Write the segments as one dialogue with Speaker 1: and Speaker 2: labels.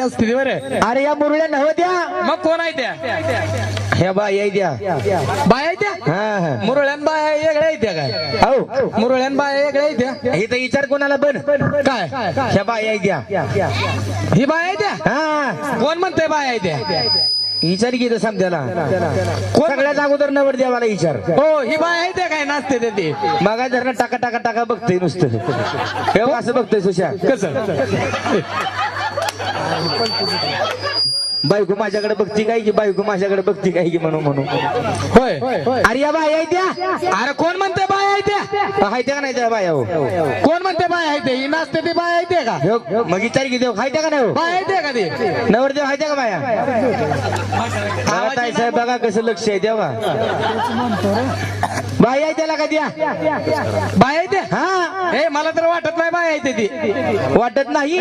Speaker 1: असते बरं
Speaker 2: अरे या मुरळ्या नव्ह द्या.
Speaker 1: मग कोण आहे त्या?
Speaker 2: ह्या बाई आहे द्या
Speaker 1: बाया आहे त्या?
Speaker 2: हा हा.
Speaker 1: मुरळ्यान बाया वेगळ्या आहेत त्या काय?
Speaker 2: हो.
Speaker 1: मुरळ्यान बाया वेगळ्या आहेत त्या?
Speaker 2: हे तर विचार कोणाला बन
Speaker 1: काय?
Speaker 2: ह्या बाई आहे द्या
Speaker 1: ही बाया आहे त्या?
Speaker 2: हा.
Speaker 1: कोण म्हणते बाया आहे त्या?
Speaker 2: विचार की समजायला सगळ्यात अगोदर नवर देवाला विचार.
Speaker 1: हो ही बाया आहे त्या काय? नाचते ते ते.
Speaker 2: मगा टाका टाका टाका बघतोय नुसतं. हे असं बघतोय सुशा.
Speaker 1: कसं?
Speaker 2: 아, 이빨 부지고 बायको माझ्याकडे बघती काय की? बायको माझ्याकडे बघती काय की म्हणून म्हणून.
Speaker 1: होय.
Speaker 2: अरे या बाई आहे द्या
Speaker 1: अरे कोण म्हणते बाया आहे त्या?
Speaker 2: हाय त्या का नाही त्या बाया हो?
Speaker 1: कोण म्हणते बाया आहे ते ही नाचते ती बाया आहे ते का?
Speaker 2: हो, मग विचार की देव हाय त्या का नाही हो?
Speaker 1: बाया आहे ते का ते?
Speaker 2: नवरदेव हाय त्या का बाया? ताई साहेब बघा कसं लक्ष आहे देवा बाई आहे त्याला का द्या
Speaker 1: बाया आहे त्या?
Speaker 2: हा.
Speaker 1: हे मला तर वाटत नाही बाया आहे ते ती.
Speaker 2: वाटत नाही?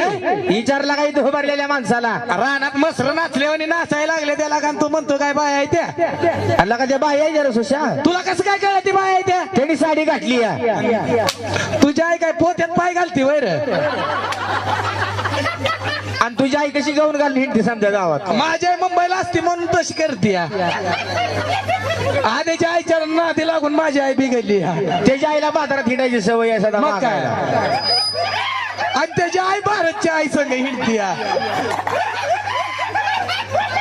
Speaker 2: विचारला काही तो भरलेल्या माणसाला.
Speaker 1: रानात मसर नाचल्यावर नाचायला लागले त्याला का तू म्हणतो काय बाया आहे त्या?
Speaker 2: का त्या बाई आहे जरा सुशा?
Speaker 1: तुला कसं काय कळत ती बाया आहे त्या?
Speaker 2: त्यांनी साडी घातली
Speaker 1: तुझ्या आई काय पोत्यात पाय घालती वैर?
Speaker 2: आणि तुझी आई कशी गाऊन घालली हिंडते समजा गावात?
Speaker 1: माझ्या आई मुंबईला असती म्हणून तशी करते आधीच्या आईच्या नादी लागून माझी आई बिघडली.
Speaker 2: त्याच्या आईला बाजारात हिंडायची सवय आहे सदा
Speaker 1: मग काय. आणि त्याची आई भारतची आई संग हिंडती.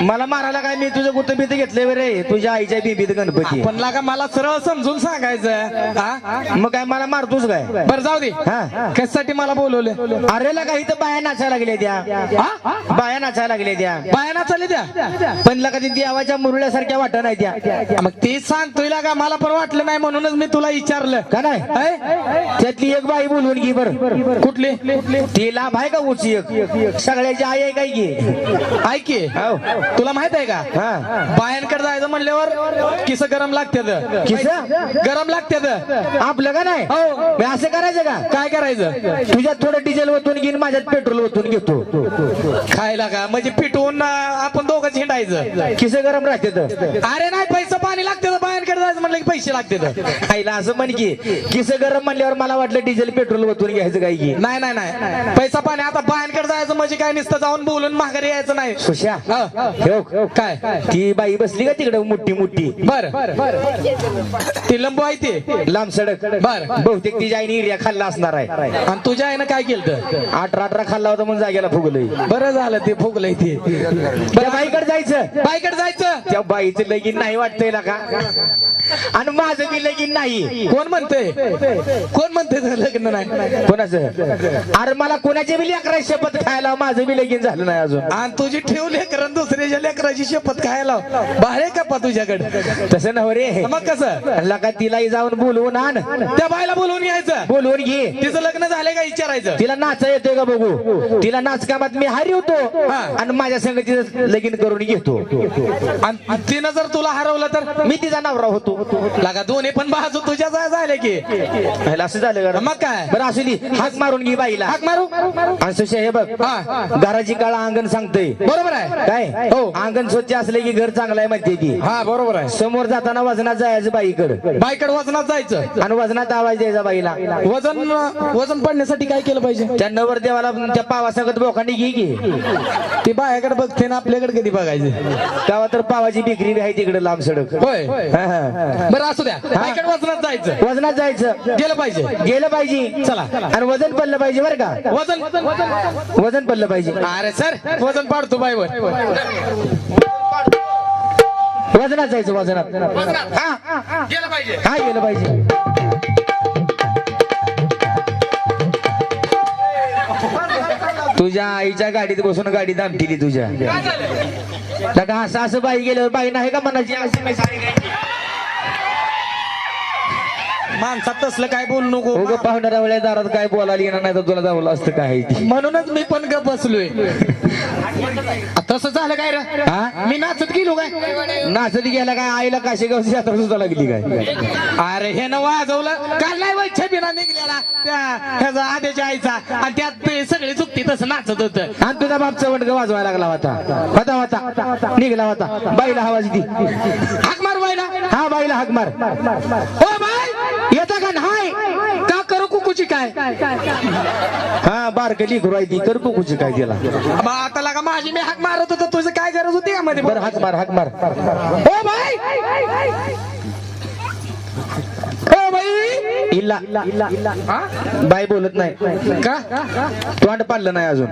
Speaker 2: मला मारायला काय? मी तुझं कुठं भीत घेतलंय रे. तुझ्या आईच्या बीबीत गणपती.
Speaker 1: पण लागा मला सरळ समजून सांगायचं हा?
Speaker 2: मग काय मला मारतोस काय?
Speaker 1: बरं जाऊ दे.
Speaker 2: हा.
Speaker 1: कशासाठी मला बोलवलं
Speaker 2: अरे लगा इथं बाया नाचायला लागल्या त्या.
Speaker 1: हा?
Speaker 2: बाया नाचायला लागल्या त्या.
Speaker 1: बाया नाचायला द्या
Speaker 2: पण लगा ती देवाच्या मुरळ्यासारख्या वाटत नाही त्या.
Speaker 1: मग ते सांगतोय लागा मला पण वाटलं नाही म्हणूनच मी तुला विचारलं.
Speaker 2: का नाही?
Speaker 1: है?
Speaker 2: त्यातली एक बाई बोलवून घे बर.
Speaker 1: कुठली?
Speaker 2: ती लाभ आहे का उची एक? सगळ्याची आई आहे काय की?
Speaker 1: ऐक. की
Speaker 2: हो
Speaker 1: तुला माहीत आहे का? बायांकडे जायचं म्हणल्यावर किस गरम लागते
Speaker 2: किस?
Speaker 1: गरम लागते
Speaker 2: आपलं का नाही?
Speaker 1: हो.
Speaker 2: मी असं करायचं का?
Speaker 1: काय करायचं?
Speaker 2: तुझ्यात थोडं डिझेल ओतून घेईन माझ्यात पेट्रोल ओतून घेतो.
Speaker 1: खायला का? म्हणजे पिटवून आपण दोघं हिंडायचं.
Speaker 2: किस गरम राहते
Speaker 1: अरे नाही पैसा पाणी लागते बायांकडे जायचं म्हणलं की पैसे लागते
Speaker 2: आईला असं म्हण की किस गरम म्हणल्यावर मला वाटलं डिझेल पेट्रोल ओतून घ्यायचं काय की?
Speaker 1: नाही नाही नाही. पैसा पाणी आता बायांकडे जायचं म्हणजे काय? नुसतं जाऊन बोलून माघारी यायचं नाही.
Speaker 2: सुशा.
Speaker 1: काय?
Speaker 2: ती बाई बसली का तिकडे मोठी मोठी?
Speaker 1: बर. ती लंबू आहे ते.
Speaker 2: लांब सडक.
Speaker 1: बर.
Speaker 2: बहुतेक तिच्या आईने एरिया खाल्ला असणार आहे.
Speaker 1: आणि तुझ्या आईनं काय केलं
Speaker 2: अठरा अठरा खाल्ला होता म्हणून जागेला फुगलंय.
Speaker 1: बरं झालं ते फुगलंय ते.
Speaker 2: बाईकडे जायचं.
Speaker 1: बाईकडे जायचं?
Speaker 2: त्या बाईचं लगीन नाही वाटतंय ना का आणि माझं बी लगीन नाही.
Speaker 1: कोण म्हणते कोण म्हणते तुझं लग्न नाही?
Speaker 2: कोणाचं? अरे मला कोणाच्या बी लेकरा शपथ खायला माझं बी लगीन झालं नाही अजून.
Speaker 1: आणि तुझी ठेव लेकरं दुसऱ्याच्या लेकराची शपथ खायला. बाहेर का पा तुझ्याकडे?
Speaker 2: तसं नव रे.
Speaker 1: मग कसं?
Speaker 2: लका तिलाही जाऊन बोलवून आण.
Speaker 1: त्या बायला बोलवून यायचं
Speaker 2: बोलवून घे.
Speaker 1: तिचं लग्न झालंय का विचारायचं?
Speaker 2: तिला नाचा येतोय का बघू? तिला नाच कामात मी हारी होतो
Speaker 1: हा.
Speaker 2: आणि माझ्या संग तिचं लगीन करून घेतो.
Speaker 1: आणि तिनं जर तुला हरवलं तर?
Speaker 2: मी तिचा नवरा होतो.
Speaker 1: लागा दोन्ही पण बाजू तुझ्या जा- झाले की.
Speaker 2: ह्याला असं झालं का?
Speaker 1: मग काय?
Speaker 2: बरं असू दे. हाक मारून घे बाईला.
Speaker 1: हाक मारू?
Speaker 2: आणि सुशा हे बघ.
Speaker 1: हा.
Speaker 2: घराची काळा अंगण सांगतोय.
Speaker 1: बरोबर आहे.
Speaker 2: काय?
Speaker 1: हो.
Speaker 2: अंगण स्वच्छ असले की घर चांगलं आहे म्हणते ती.
Speaker 1: हा बरोबर आहे.
Speaker 2: समोर जाताना वजनात जायचं बाईकडे.
Speaker 1: बाईकडे वजनात जायचं.
Speaker 2: आणि वजनात आवाज द्यायचा बाईला.
Speaker 1: वजन वजन पडण्यासाठी काय केलं पाहिजे?
Speaker 2: त्या नवर देवाला त्या पावा संगत बोखांडी घे की.
Speaker 1: ती बायाकडे बघते ना आपल्याकडे कधी बघायचं?
Speaker 2: गावात तर पावाची बिक्री आहे तिकडे लांब सडक.
Speaker 1: होय. बरं असू द्या. वजनात जायचं.
Speaker 2: वजनात जायचं.
Speaker 1: गेलं पाहिजे.
Speaker 2: गेलं पाहिजे.
Speaker 1: चला.
Speaker 2: आणि वजन पडलं पाहिजे बरं का?
Speaker 1: वजन
Speaker 2: वजन पडलं पाहिजे.
Speaker 1: अरे सर वजन पाडतो बाईवर.
Speaker 2: वजनात जायचं वजनात. हा.
Speaker 1: गेलं पाहिजे.
Speaker 2: हा गेलं पाहिजे. तुझ्या आईच्या गाडीत बसून गाडी दामटिली तुझ्या. असं असं बाई गेल्यावर बाई नाही का मनाची? अशी मी साडी घ्यायची.
Speaker 1: माणसात तसलं काय बोलू नको.
Speaker 2: उगं पाहुणाऱ्या वेळेला दारात काय बोलायला येणार नाही तर तुला जावलं असतं काय. आहे ते.
Speaker 1: म्हणूनच मी पण गप बसलोय. तसं झालं काय रे?
Speaker 2: हा?
Speaker 1: मी नाचत गेलो काय?
Speaker 2: नाचत गेला काय? आईला काशेगावची यात्रा सुद्धा लागली काय?
Speaker 1: अरे हे न वाजवलं. काल नाही वय छबिना निघलेला त्या ह्याचा आईचा आणि त्यात ते सगळे चुकती तसं नाचत होत.
Speaker 2: आणि तुझा बाप चवंड वाजवायला लागला होता. होता होता. निघला होता. बाईला आवाज दी
Speaker 1: हाक मार बायला
Speaker 2: हा बाईला हाक मार.
Speaker 1: हो बाय
Speaker 2: का नाही
Speaker 1: का करू कुकू बघूची काय?
Speaker 2: हा बारकली आहे ती कर बघूची काय तिला.
Speaker 1: बा, आता लागा माझी मी हाक मारत होतो तुझं काय गरज होती का मध्ये
Speaker 2: बरं हाक मार हाक मार.
Speaker 1: ओ बाई ओ बाई
Speaker 2: इल्ला.
Speaker 1: हा?
Speaker 2: बाई बोलत नाही.
Speaker 1: का?
Speaker 2: तोंड पाडलं नाही अजून.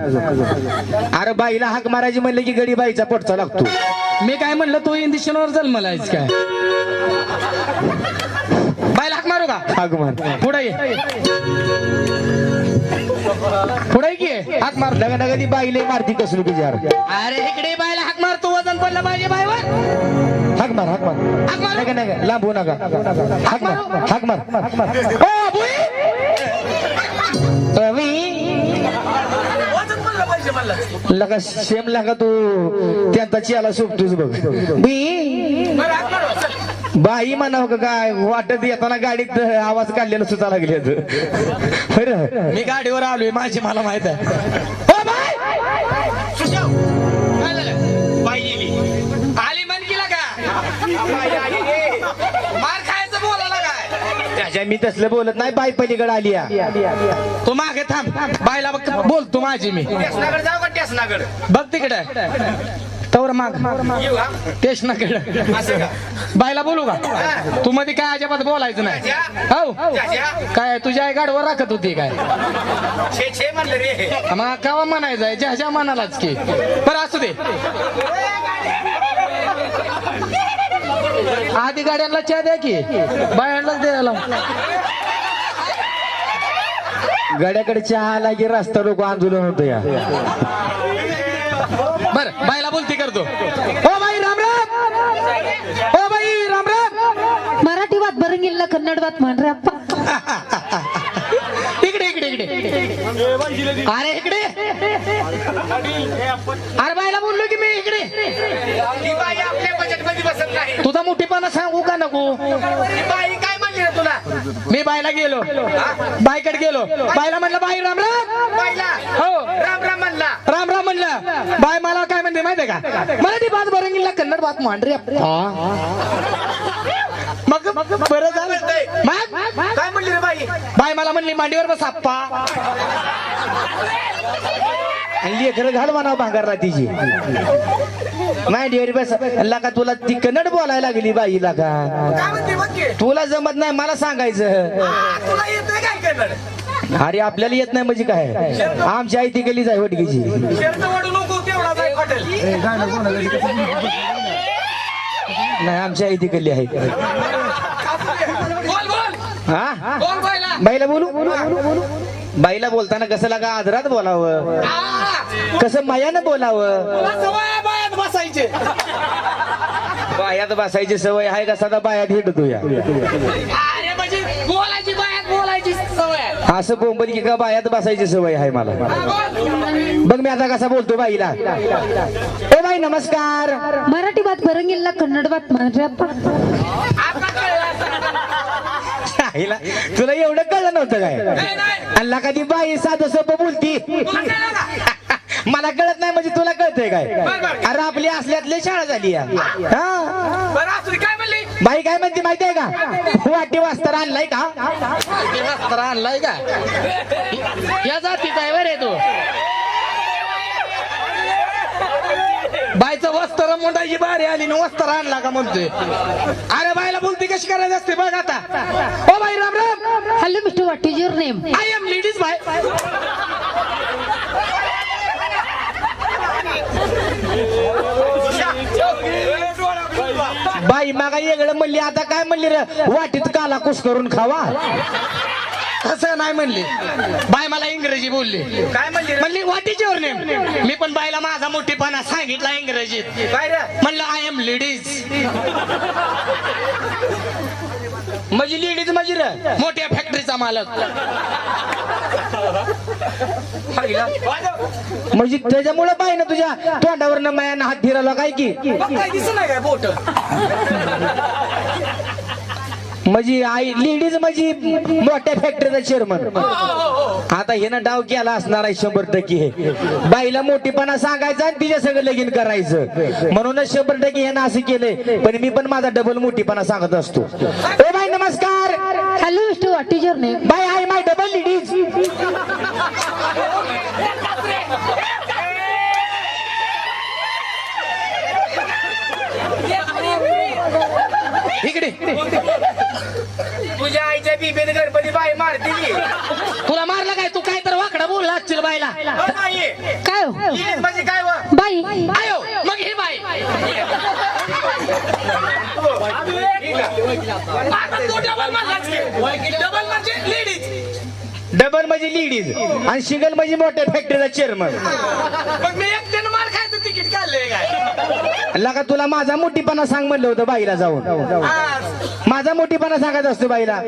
Speaker 2: अरे बाईला हाक मारायची म्हणलं की गडी बाईचा पोटचा लागतो.
Speaker 1: मी काय म्हणलं तू इंदिशनवर जन्मलायस काय? बायला हाक मारू का?
Speaker 2: हाक मार.
Speaker 1: पुढे ये. पुढे की? हाक मार.
Speaker 2: नका नका ती बाईले मारती कसली तुझ्यावर
Speaker 1: अरे इकडे बायला हाक मार. तू वजन पडलं पाहिजे बायवर
Speaker 2: हाक मार हाक मार.
Speaker 1: हाक मार.
Speaker 2: नका नका लांब होऊ नका. हाक मार. हाक मार हाक मार
Speaker 1: ओ बुई.
Speaker 2: रवी लगा शेम लागा तू. त्यांचा चियाला सोपतोस बघ. बी बाई म्हणाव का काय वाटत येताना गाडीत आवाज काढलेला सुद्धा लागले बरं
Speaker 1: मी गाडीवर आलोय माझी मला माहीत आहे. ओ बाय काय झालं? बाई गेली. आली मनकीला का? मार खायचं बोलायला काय?
Speaker 2: त्याच्या मी तसलं बोलत नाही बाई पलीकडे आली या.
Speaker 1: तू मागे थांब. बायला बघ बोल तू माझी मी.
Speaker 3: जाऊ का टेसनागड?
Speaker 1: बघ तिकडे. तवर माग. स्टेशनाकडे बायला बोलू का? तू मध्ये काय अजिबात बोलायचं नाही. हो. काय तुझ्या आई गाडवर राखत होती काय? मग कावा म्हणायचं आहे? ज्या ज्या म्हणालाच की. बरं असू दे. आधी गाड्यांना चहा द्या की. बायांनाच द्यायला
Speaker 2: गड्याकडे चहा आला की रस्ता लोक आंदोलन होतं या.
Speaker 1: बर बाईला बोलती करतो ओ बाई राम राम ओ बाई राम राम
Speaker 4: मराठी वाद कन्नड वाद म्हणरप्पा
Speaker 1: इकडे इकडे इकडे. अरे इकडे. अरे बाईला बोललो की मी इकडे.
Speaker 3: ही बाई आपल्या बजेटमध्ये बसत नाही
Speaker 1: तुझा मोठेपणा सांगू का नको?
Speaker 3: बाई काय म्हणली रे तुला
Speaker 1: मी बाईला गेलो. बाईकडे गेलो. बाईला म्हणलं बाई राम राम. हो.
Speaker 3: राम राम म्हणला.
Speaker 1: राम राम म्हणलं बाय मला काय म्हणते माहितीये का? मराठी बात बरंगीला कन्नड बात मांडरे बरं झालं. मग?
Speaker 3: काय म्हणली रे बाई?
Speaker 1: बाय मला म्हणली मांडीवर बस आप्पा.
Speaker 2: लेकरं घाल म्हणा भांगारला तिची. डेअरी बस. लका तुला ती कन्नड बोलायला लागली
Speaker 3: बघ की?
Speaker 2: तुला जमत नाही मला सांगायचं. अरे आपल्याला येत नाही म्हणजे काय? आमची आई ती गलीच आहे वटकीची नाही आमची आई ती गल्ली आहे.
Speaker 3: बोल
Speaker 2: हा?
Speaker 3: बोल बाईला
Speaker 2: बोलू? बाईला बोलताना कसं लागा? आदरात बोलावं. कसं मायानं बोलावं?
Speaker 3: तुला सवय आहे बायात बसायचे.
Speaker 2: बायात बसायची सवय आहे का? सदा बायात हिंडतो या
Speaker 3: अरे म्हणजे बोलायची बायात बोलायची सवय आहे.
Speaker 2: असं बोंबल की का बायात बसायची सवय आहे मला?
Speaker 3: हा, बोल.
Speaker 2: बघ मी आता कसा बोलतो बाईला. ए बाई नमस्कार.
Speaker 4: मराठी वाद बरंगिल्ला कन्नड
Speaker 3: आता कळलं.
Speaker 2: तुला एवढं कळलं नव्हतं काय?
Speaker 3: नाही, नाही.
Speaker 2: अल्ला कधी बाई साधं सोपं बोलती? मला कळत नाही म्हणजे तुला कळतंय काय. अरे आपली असल्यातली शाळा झाली हा? बाई काय म्हणते माहितीये का? वाटी वास्तर आणलाय का?
Speaker 1: वस्त्र आणलाय का? या जातीचा आहे बरे तू. बायचं वस्त्र मोठाची बारी आली ना वस्त्र आणला का म्हणतोय? अरे बायला बोलती कशी करायची असते बघ आता. ओ बाई Ram Ram.
Speaker 4: Hello mister what is your name.
Speaker 1: I am ladies bye.
Speaker 2: बाई मागा वेगळं म्हणली आता काय म्हणली रे? वाटीत काला कुस करून खावा.
Speaker 1: तसं नाही म्हणली. बाय मला इंग्रजी बोलली.
Speaker 3: काय म्हणली?
Speaker 1: म्हणली व्हॉट इज युअर नेम. मी पण बायला माझा मोठेपणा सांगितला इंग्रजीत.
Speaker 3: काय
Speaker 1: म्हणलं आय एम लेडीज
Speaker 2: म्हणजे लेडीज म्हणजे रे
Speaker 1: मोठ्या फॅक्टरीचा मालक.
Speaker 2: म्हणजे त्याच्यामुळे बाई ना तुझ्या तोंडावर मायानं हात फिरवला काय की?
Speaker 3: दिसत नाही काय बोट.
Speaker 2: म्हणजे आई लेडीज म्हणजे मोठ्या फॅक्टरीचा चेअरमन आता हिनं डाव केला असणार आहे शंभर टक्के. बाईला मोठीपणा सांगायचा आणि तिच्या सगळं लगीन करायचं. म्हणूनच शंभर टक्के ह्यानं असं केलंय. पण मी पण माझा डबल मोठीपणा सांगत असतो. ए बाई नमस्कार.
Speaker 4: Hello your name
Speaker 2: bye I my double ladies
Speaker 1: इकडे
Speaker 3: तुझ्या आईच्या बिबेने गणपती बाई मारते
Speaker 1: तुला मारला काय? तू काय तर वाकडा बोलला असशील बायला
Speaker 3: हो बाई
Speaker 4: काय हो?
Speaker 3: ही म्हणजे काय व?
Speaker 4: बाई.
Speaker 1: आयो मग हे बाई.
Speaker 3: डबल म्हणजे लेडीज
Speaker 2: डबल म्हणजे लेडीज आणि सिंगल म्हणजे मोठ्या फॅक्टरीचा चेअरमन
Speaker 3: मग मी एकट्यानं मार खायचं काय?
Speaker 2: लगा तुला माझा मोठीपणा सांग म्हणलं होतं बाईला जाऊन. माझा मोठीपणा सांगायचा असतो बाईला.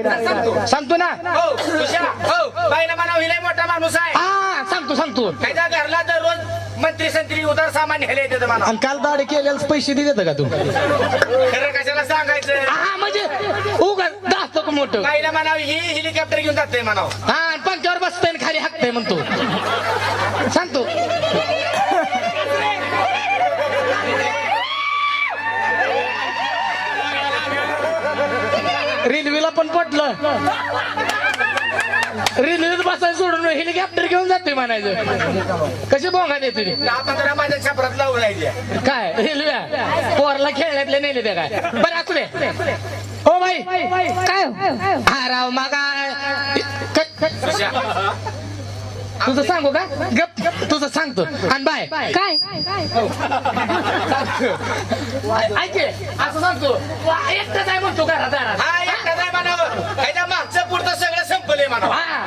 Speaker 2: सांगतो ना.
Speaker 3: हो हो बाईला मोठा माणूस आहे.
Speaker 1: हा सांगतो सांगतो
Speaker 3: त्याच्या घरला दररोज मंत्री संत्री उदार सामान न्यायला येते
Speaker 1: आणि काल दाढी केलेलं पैसे देत का तू?
Speaker 3: खरं कशाला सांगायचं?
Speaker 1: हा म्हणजे उगा दाखतो मोठं.
Speaker 3: बाईला म्हणावं ही हेलिकॉप्टर घेऊन जाते म्हणावं.
Speaker 1: हा आणि पंख्यावर बसतंय आणि खाली हाकतंय म्हणतो. पटलं रेल्वेत बसायला सोडून हेलिकॉप्टर घेऊन जाते म्हणायचं. कशी बोंगा देते
Speaker 3: माझ्या छपरात लावून राहिली
Speaker 1: काय? रेल्वे पोरला खेळण्यातले नेले ते काय. बरं असू दे. हो बाई.
Speaker 4: काय हो?
Speaker 1: हा राव मागा तुझं सांगू का? गप. तुझं सांगतो. आणि बाय.
Speaker 4: काय?
Speaker 1: ऐक असं सांगतो. एकटंच आहे म्हणतो घरात
Speaker 3: एकटा म्हणावं ह्याच्या मागचं पुढचं सगळं संपलंय म्हणावं
Speaker 1: हा.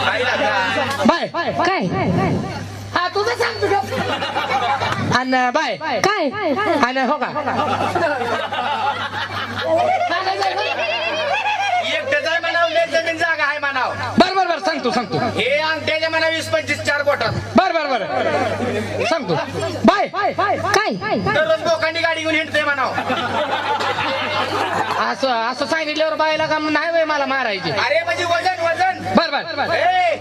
Speaker 3: बाईला का?
Speaker 1: बाय.
Speaker 4: काय?
Speaker 1: हा तुझं सांगतो गप आणि बाय.
Speaker 4: काय?
Speaker 1: आणि हो का?
Speaker 3: म्हणावं लय जमीन जागा आहे म्हणावं.
Speaker 1: सांगतो सांगतो.
Speaker 3: हे अंगठ्याच्या म्हणा वीस पंचवीस चार बोटात
Speaker 1: बर बर बर. सांगतो. बाय.
Speaker 4: काय?
Speaker 3: दररोज बोकांडी गाडी घेऊन हिंडते म्हणावं.
Speaker 1: असं असं सांगितल्यावर बायला का नाही बाई मला मारायची?
Speaker 3: अरे म्हणजे वजन वजन.
Speaker 1: बर बर.
Speaker 3: ए!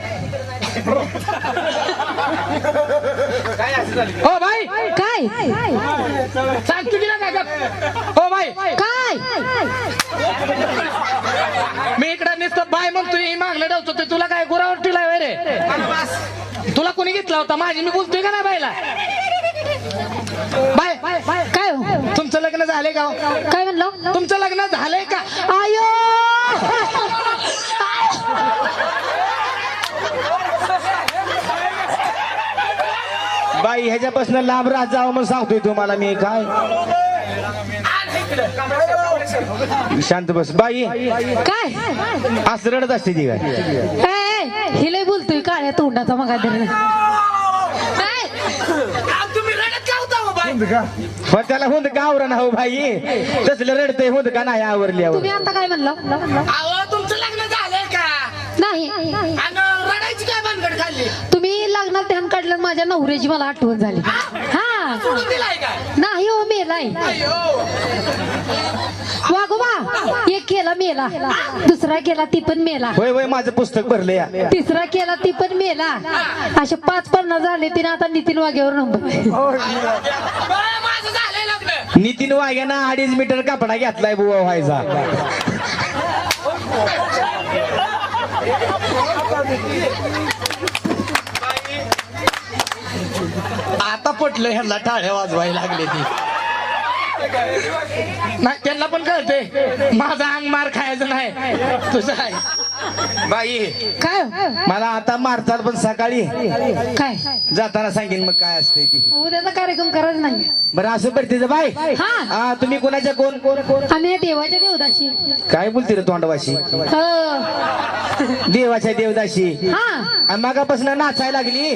Speaker 3: काय असं झालं
Speaker 4: हो, काय?
Speaker 1: सांगतो ना काय हो बाई.
Speaker 4: काय?
Speaker 1: मी इकडे नुसतं बाय म्हणतोय ही मागणं ठेवतो ते. तुला काय गुरावर टिलाय वय रे. तुला कोणी घेतला होता? माझी मी बोलतोय का नाही बायला बाय.
Speaker 4: काय हो?
Speaker 1: तुमचं लग्न झालंय का हो?
Speaker 4: काय म्हणलं?
Speaker 1: तुमचं लग्न झालंय का
Speaker 4: आयो
Speaker 2: बाई ह्याच्यापासून लांब राहत जावं म्हणून सांगतोय तुम्हाला मी काय. शांत बस. बाई
Speaker 4: काय?
Speaker 2: असं रडत असते ती काय?
Speaker 4: हिला बोलतोय काळ्या तोंडाचा मग
Speaker 3: हो
Speaker 2: पण त्याला हुंद का आवरण हो बाई? तसलं रडतंय हुंद का नाही आवरल्यावर
Speaker 4: तुम्ही आता काय म्हणलं?
Speaker 3: तुमचं लग्न झालंय का?
Speaker 4: नाही.
Speaker 3: आणि रडायची काय भानगड खाल्ली
Speaker 4: लग्नात ध्यान काढलं माझ्या नवऱ्याची मला आठवण झाली. हा. नाही हो मेलाय वागोबा एक केला मेला. दुसरा केला ती पण मेला.
Speaker 2: होय होय माझं पुस्तक भरलं
Speaker 4: तिसरा केला ती पण मेला. असे पाच पन्नास झाले तिने आता नितीन वाग्यावर नंबर
Speaker 2: नितीन वाघ्यानं अडीच मीटर कपडा घेतलाय बुवा व्हायचा.
Speaker 1: आता पटलं ह्यांना टाळ्या वाजवायला लागले ती. नाही त्यांना पण कळते माझा अंग मार खायचं नाही. तुझं आहे.
Speaker 2: बाई
Speaker 4: काय?
Speaker 2: मला आता मारतात पण सकाळी.
Speaker 4: काय?
Speaker 2: जाताना सांगेन मग काय असते ती.
Speaker 4: उद्याचा कार्यक्रम करायचा नाही
Speaker 2: बरं असं तिचं बाय
Speaker 4: हा.
Speaker 2: हा तुम्ही कोणाच्या कोण कोण कोण?
Speaker 4: आम्ही देवाच्या देवदाशी.
Speaker 2: काय बोलते रे तोंडवाशी?
Speaker 4: हो.
Speaker 2: देवाच्या देवदाशी.
Speaker 4: हा.
Speaker 2: आणि मागापासून नाचायला लागली.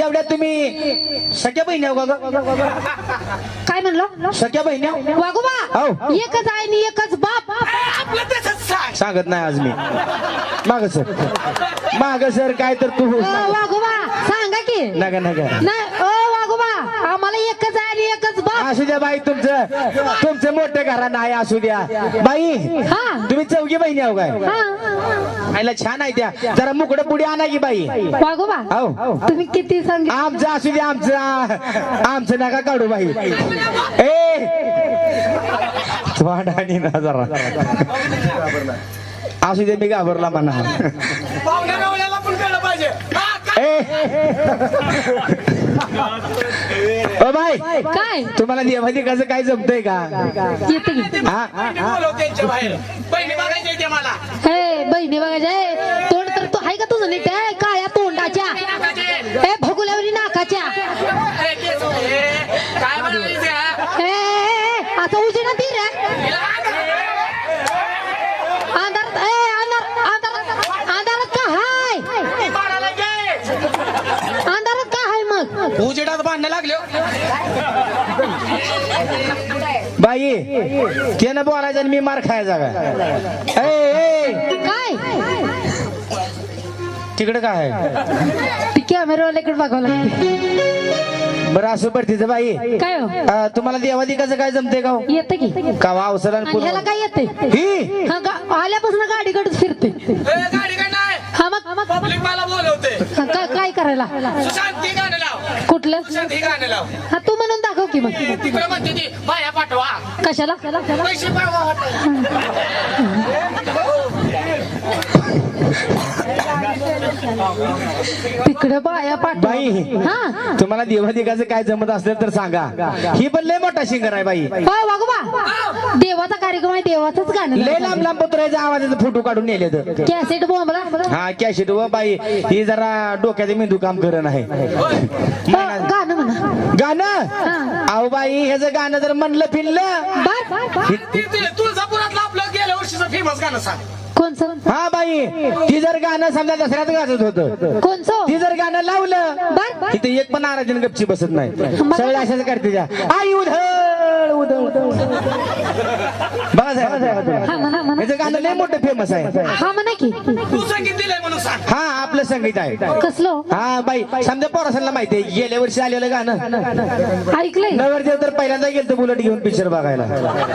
Speaker 2: एवढ्या तुम्ही सख्या बहिणी?
Speaker 4: काय म्हणलं?
Speaker 2: सख्या बहिणी?
Speaker 4: वागोबा. एकच आहे. आणि एकच बाप.
Speaker 2: सांगत नाही आज मी. माग सर. माग सर काय तर तू
Speaker 4: वागोबा सांगा की.
Speaker 2: नका नका.
Speaker 4: नाही ओ वागोबा आम्हाला एकच आहे आणि एकच बाप
Speaker 2: असू द्या बाई तुमचं तुमचं मोठं घरा नाही असू द्या. बाई
Speaker 4: हा.
Speaker 2: तुम्ही चौघी बहिणी आहो काय?
Speaker 4: हा.
Speaker 2: आईला छान आहे त्या. जरा मुकडं पुढे आणा की बाई.
Speaker 4: वागोबा
Speaker 2: हो
Speaker 4: तुम्ही किती सांगितलं?
Speaker 2: आमचं असू द्या आमचं आमचं नका काढू बाई. ए! वाढ आणि ना जरा असू दे मी घाबरला म्हणा
Speaker 3: हा,
Speaker 2: ओ बाय
Speaker 4: काय?
Speaker 2: तुम्हाला देवाधिकाचं काय जमतंय का?
Speaker 4: येते की.
Speaker 2: हा
Speaker 3: बहिणी बोलव त्यांच्या बाहेर. बहिणी बघायची ते मला.
Speaker 4: हे बहिणी बघायच्या. तोंड तर तू आहे का तुझं नीट? आहे काळ्या तोंडाच्या. ए भगुल्यावरी नाकाच्या
Speaker 3: अरे, तेच होते. काय म्हणालीस का?
Speaker 4: ए, ए, ए, आता उजेडा ती रे अंधारात ए अंधार अंधारात अंधारात का हाय
Speaker 3: मारायला गे.
Speaker 4: अंधारात का हाय मग
Speaker 1: उजेडात भांडणं लागले हो.
Speaker 2: बाई त्यानं बोलायचं आणि मी मार खायचा का ए, ए.
Speaker 4: काय?
Speaker 2: तिकडे काय? आहे?
Speaker 4: ती कॅमेरावाल्याकडे बघावं लागते.
Speaker 2: बरं असं बरं तिचं बाई.
Speaker 4: काय हो?
Speaker 2: अं, तुम्हाला देवाधिकाचं काय जमतंय का हो?
Speaker 4: येते की.
Speaker 2: का अवसर
Speaker 4: आणि ह्याला काय येते
Speaker 2: ही!
Speaker 4: हा गा- आल्यापासून गाडीकडे फिरते
Speaker 3: काय नाही!
Speaker 4: हा मग हा मग
Speaker 3: पब्लिक मला बोलवते
Speaker 4: हा, काय काय करायला?
Speaker 3: सुशांत ही गाणं लाव.
Speaker 4: कुठलं?
Speaker 3: ही गाणं लाव.
Speaker 4: हा तू म्हणून दाखव की मग.
Speaker 3: तिकडे म्हणते ती बाया पाठवा.
Speaker 4: कशाला?
Speaker 3: पैसे पाठवा
Speaker 4: तिकडे बाया पाठव.
Speaker 2: बाई
Speaker 4: हा.
Speaker 2: तुम्हाला देवाधिकाचं काय जमत असेल तर सांगा. ही पण लय मोठा सिंगर आहे बाई.
Speaker 4: हो वागोबा देवाचा कार्यक्रम आहे देवाचंच गाणं
Speaker 2: लय लांब लांब पत्राचा आवाजाचा फोटो काढून नेले तर
Speaker 4: कॅसेट बोंबला
Speaker 2: हा कॅशेट व बाई ही जरा डोक्याचे मेंदू काम करत आहे
Speaker 4: हो, गाणं म्हणा.
Speaker 2: गाणं? अहो बाई ह्याचं गाणं जर म्हणलं फिरलं.
Speaker 3: तुळजापुरातलं आपलं गेल्या वर्षीचं फेमस गाणं सांग.
Speaker 4: कोणचं
Speaker 2: हा बाई ती जर गाणं समजा दसऱ्यात गाजत होतं
Speaker 4: कोणचं
Speaker 2: ती जर गाणं लावलं तिथे एक पण नाराजन गपची बसत नाही. सगळे अशाच करते त्या. आई उधळ उधळ बघा साहेब
Speaker 4: हा म्हणा म्हणा.
Speaker 2: ह्याचं गाणं लय मोठं फेमस आहे.
Speaker 4: हा म्हणा की.
Speaker 3: तू संगीत दिलंय म्हणून सांग.
Speaker 2: हा आपलं संगीत आहे.
Speaker 4: कसलं?
Speaker 2: हा बाई समजा पोरासांना माहिती आहे गेल्या वर्षी आलेलं गाणं.
Speaker 4: ऐकलंय.
Speaker 2: नवरदेव तर पहिल्यांदा गेलतो बुलेट घेऊन पिक्चर बघायला.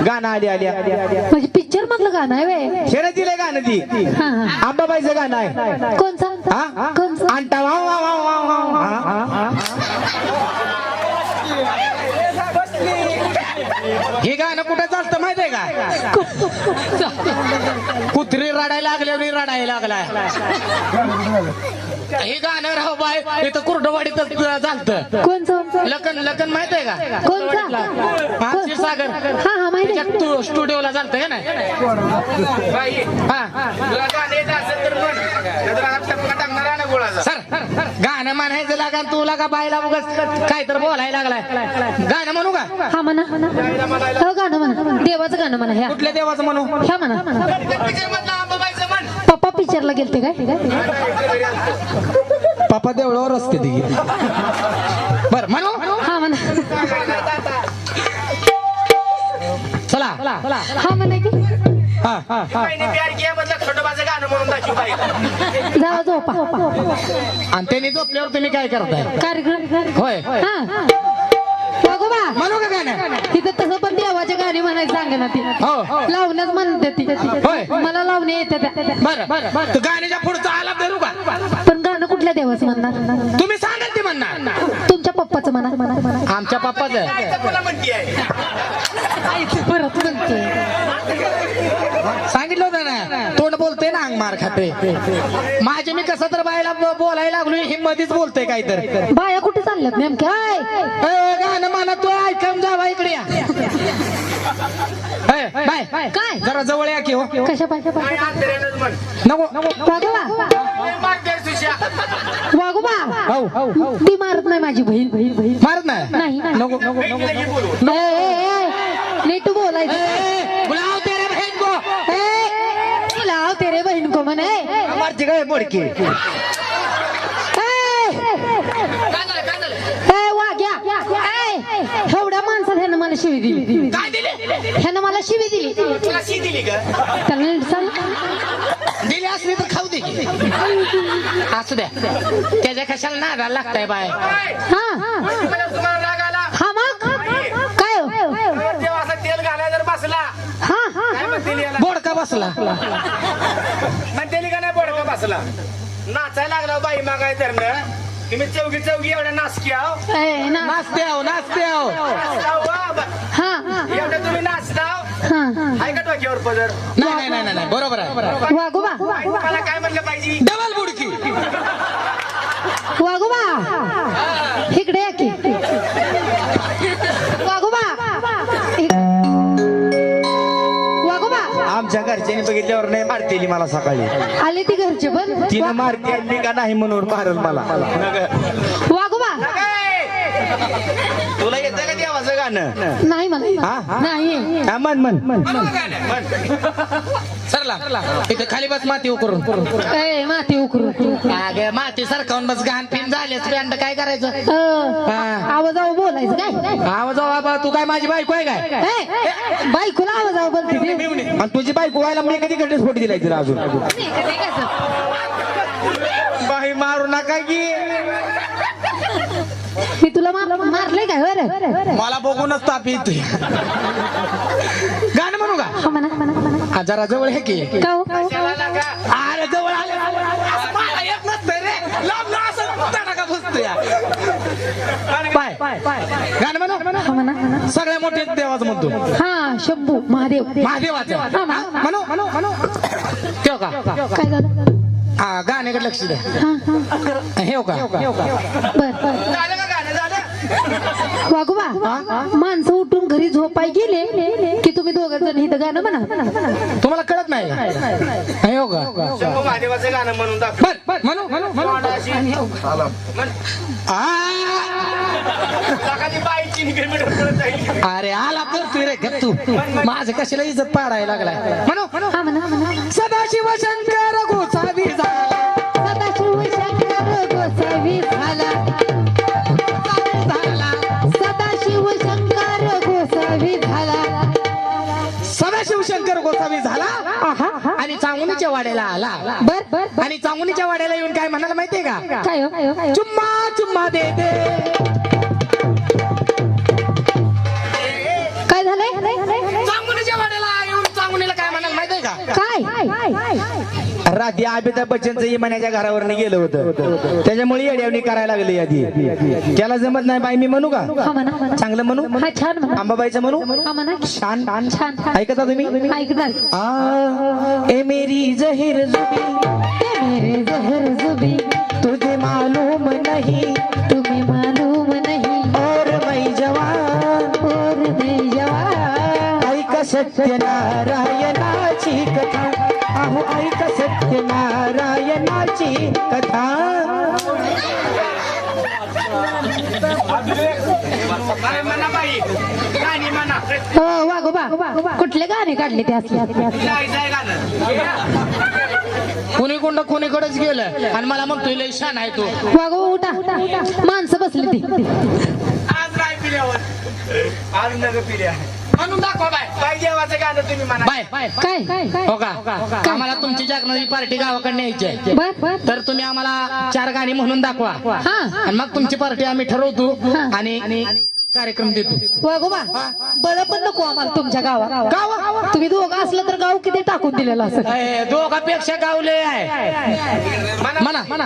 Speaker 2: गाणं आली आली.
Speaker 4: म्हणजे मधलं गाणं आहे वे.
Speaker 2: शेणे दिले गाणं ती.
Speaker 4: हा हा.
Speaker 2: आंबाबाईचं गाणं आहे.
Speaker 4: कोणचं?
Speaker 2: हा?
Speaker 4: कोणचं?
Speaker 2: अंटा wow wow wow wow wow. हा,
Speaker 1: गाणं कुठे चालतं माहितीये का? कुत्री रडायला लागल्यावर रडायला लागलाय. हे गाणं राव बाय इथं कुर्डवाडीत चालतं.
Speaker 4: कोणचं?
Speaker 1: लखन लखन माहितीये का?
Speaker 4: कोणचं?
Speaker 1: हा, क्षीरसागर.
Speaker 4: हा हा माहिती
Speaker 1: त्याच्यात
Speaker 4: आहे.
Speaker 1: तू स्टुडिओला चालतं का हा.
Speaker 3: तुला ना
Speaker 1: सर गाणं म्हणायचं लागा तू लागा बायला उगाच. काय तर बोलायला लागलाय. गाणं म्हणू का?
Speaker 4: हा म्हणा. हो गाणं म्हणा. देवाचं गाणं म्हणा ह्या.
Speaker 1: कुठल्या देवाचं म्हणू?
Speaker 4: ह्या म्हणा. पप्पा पिक्चरला गेलते काय?
Speaker 1: पापा देवळावर असते ती बर म्हणू?
Speaker 3: म्हणून दाखव बाई.
Speaker 4: जावा झोपा
Speaker 1: आणि त्यांनी झोपल्यावर तुम्ही काय करताय?
Speaker 4: कार्यक्रम.
Speaker 1: होय.
Speaker 4: हा. वागोबा.
Speaker 1: म्हणू का गाणं?
Speaker 4: तिथं तसं पण देवाचे गाणे म्हणायचं सांगे ना ती.
Speaker 1: हो. हो
Speaker 4: लावण्याच म्हणते ती.
Speaker 1: होय.
Speaker 4: मला लावणे येते त्या.
Speaker 1: बरं बरं. तू गाण्याच्या पुढचा आला धरू का?
Speaker 4: पण गाणं कुठल्या देवाचं म्हणणार?
Speaker 1: तुम्ही सांगाल ते म्हणणार.
Speaker 4: तुमच्या पप्पाचं म्हणा.
Speaker 1: आमच्या पप्पाचं.
Speaker 3: काय
Speaker 4: परत म्हणते
Speaker 1: सांगितलं होतं ना तोंड बोलते ना अंग मार खाते. माझे मी कसं तर बायला बोलायला लागलो हिंमतीच बोलतोय काहीतरी.
Speaker 4: बाया कुठे चालल्यात नेमक्या?
Speaker 1: गाणं म्हणा तू ऐकून जावा इकडे
Speaker 4: काय?
Speaker 1: जरा जवळ या की हो.
Speaker 4: कशा पाहिजे
Speaker 3: काय म्हण
Speaker 1: नको
Speaker 4: वागोबा
Speaker 1: हो हो हो.
Speaker 4: ती मारत नाही माझी बहीण बहीण बहीण.
Speaker 1: मारत नाही?
Speaker 4: नाही नाही.
Speaker 1: नको नको
Speaker 3: बहिणीला घे बोलवून.
Speaker 4: ए, ए, ए, नीट बोलायचं.
Speaker 1: बुलाओ तेरे बहन को.
Speaker 4: ए, लाव तेरे बहीण को म्हणे. ए,
Speaker 2: मारची काय मोडकी
Speaker 3: काय झालं काय झालं
Speaker 4: ए, वाग्या ए, एवढ्या माणसात ह्यानं मला शिवी दिली.
Speaker 3: काय दिले?
Speaker 4: ह्यानं मला शिवी दिली.
Speaker 3: दिली का?
Speaker 4: त्याला नीट सांग
Speaker 1: दिली असली तर खाऊ दे. की. असू द्या. त्याच्या कशाला नादाला लागताय बाय.
Speaker 3: काय?
Speaker 4: हा
Speaker 3: मला तुम्हाला राग आला
Speaker 4: मग? काय हो?
Speaker 3: तर तेव्हा असं तेल घालायला जर बसला
Speaker 4: हा हा.
Speaker 3: काय म्हणते याला
Speaker 1: बोडका बसला.
Speaker 3: म्हणते का नाही बोडका बसला नाचायला लागला बाई मागाय धरणं तुम्ही चौघी चौघी एवढ्या नाचकी आहो
Speaker 4: ए, ना.
Speaker 1: नाचते आहो नाचते आहो.
Speaker 4: हा हा.
Speaker 3: एवढं तुम्ही नाचताव
Speaker 4: हा
Speaker 3: आहे का डोक्यावर पदर?
Speaker 1: नाही नाही नाही नाही, नाही. बरोबर आहे.
Speaker 2: बघितल्यावर नाही मारतेली मला सकाळी.
Speaker 4: आले ती घरचे पण
Speaker 2: तिनं मारते मी का नाही म्हणून मारल मला.
Speaker 4: वागोबा
Speaker 2: तुला येतं का देवाचं गाणं?
Speaker 4: नाही मला
Speaker 2: हा?
Speaker 4: नाही.
Speaker 2: हा, म्हण म्हण. म्हण.
Speaker 1: सरला. इथे खाली बस माती उकरून.
Speaker 4: ए माती उकरू
Speaker 1: अगं, माती सरकावून बस घाण पिन झालेच बँड काय करायचं?
Speaker 4: आवाज आव बोलायचं काय?
Speaker 1: आवाज बाबा तू काय माझी बायको आहे काय?
Speaker 4: ए, बायकोला आवाज आव बोलते ते.
Speaker 2: आणि तुझी बायको व्हायला मी कधी घटस्फोट दिलाय तिला अजून? बाई मारू नका की.
Speaker 4: मी तुला मार- मारलंय काय? बरं
Speaker 1: मला बघूनच ताप येते गाणं म्हणू का?
Speaker 4: हा म्हणा म्हणा म्हणा.
Speaker 1: हा, जरा जवळ हे की?
Speaker 4: का हो?
Speaker 1: अरे जवळ आले मला येत नसतंय रे. लांब ना असं तडाखा बसतो या पाय. गाणं म्हणू?
Speaker 4: म्हणा म्हणा.
Speaker 1: सगळ्या मोठे देवाचं म्हणतो.
Speaker 4: हा शंभू महादेव.
Speaker 1: महादेवाचं.
Speaker 4: हा, म्हणा.
Speaker 1: म्हणू म्हणू? म्हणू ठेव का?
Speaker 4: काय झालं?
Speaker 1: हा गाण्याकडे लक्ष द्या.
Speaker 4: हा
Speaker 1: का?
Speaker 4: बर बर. माणसं उठून घरी झोपाय गेले की तुम्ही दोघं जण इथं गाणं म्हणा.
Speaker 1: तुम्हाला कळत नाही हे हो का?
Speaker 3: शंभू महादेवाचं गाणं म्हणून दाखव.
Speaker 1: बर बर म्हणू म्हणू म्हणू.
Speaker 3: म्हण.
Speaker 1: आ,
Speaker 3: लाखाची बाईची निघेल मी ढकलत जाईल.
Speaker 1: अरे आला करतोय रे गप तू. माझं कशाला इज्जत पाडायला लागलाय? म्हणू म्हणू.
Speaker 4: हा म्हणा म्हणा
Speaker 1: सदाशिव शंकर गोसावी झाला
Speaker 4: गोसावी झाला.
Speaker 1: आणि चांगुनीच्या वाड्याला आला
Speaker 4: बर.
Speaker 1: आणि चांगुनीच्या वाड्याला येऊन काय म्हणाला माहितीये का
Speaker 4: काय हो काय?
Speaker 1: चुम्मा चुम्मा दे दे
Speaker 2: रात्री अमिताभ बच्चनचं इमान्याच्या घरावर गेलं होतं. त्याच्यामुळे येड्यावणी करायला लागली आधी. त्याला जमत नाही बाई मी म्हणू का?
Speaker 4: हा
Speaker 2: चांगलं म्हणू?
Speaker 4: हा छान म्हणा.
Speaker 2: अंबाबाईचं म्हणू? छान. छान ऐकता तुम्ही? ए मेरी जहीर जुबी.
Speaker 4: ते मेरे जहर जुबी.
Speaker 2: तुझे मालूम नहीं.
Speaker 4: तुम्हें मालूम नहीं.
Speaker 2: और मैं जवान.
Speaker 4: और मैं जवान.
Speaker 2: ऐक सत्यनारायणाची कथा. अहो ऐक सत्यनारायणाची कथा.
Speaker 4: हो कुठले गाणे काढले ते
Speaker 1: कुणी कोण कुणीकडेच गेलं आणि मला म्हणतोय लय शान आहे तू.
Speaker 4: वागोबा उठा. माणसं बसली ती
Speaker 3: आज नाही पिल्यावर. आज नग पिल्या
Speaker 1: म्हणून दाखवा बाय.
Speaker 3: काय देवाचं गाणं तुम्ही म्हणा.
Speaker 1: बाय बाय
Speaker 4: काय? काय?
Speaker 1: हो का? आम्हाला तुमची जागणारी पार्टी गावाकडे न्यायची आहे. तर तुम्ही आम्हाला चार गाणी म्हणून दाखवा.
Speaker 4: हा.
Speaker 1: आणि मग तुमची पार्टी आम्ही ठरवतो
Speaker 4: हा.
Speaker 1: आणि कार्यक्रम देतो.
Speaker 4: वागोबा बळ पण नको आम्हाला तुमच्या गावात.
Speaker 1: गाव
Speaker 4: तुम्ही दोघं असलं तर गाव किती टाकून दिलेलं असं
Speaker 1: दोघापेक्षा गावले आहे. म्हणा म्हणा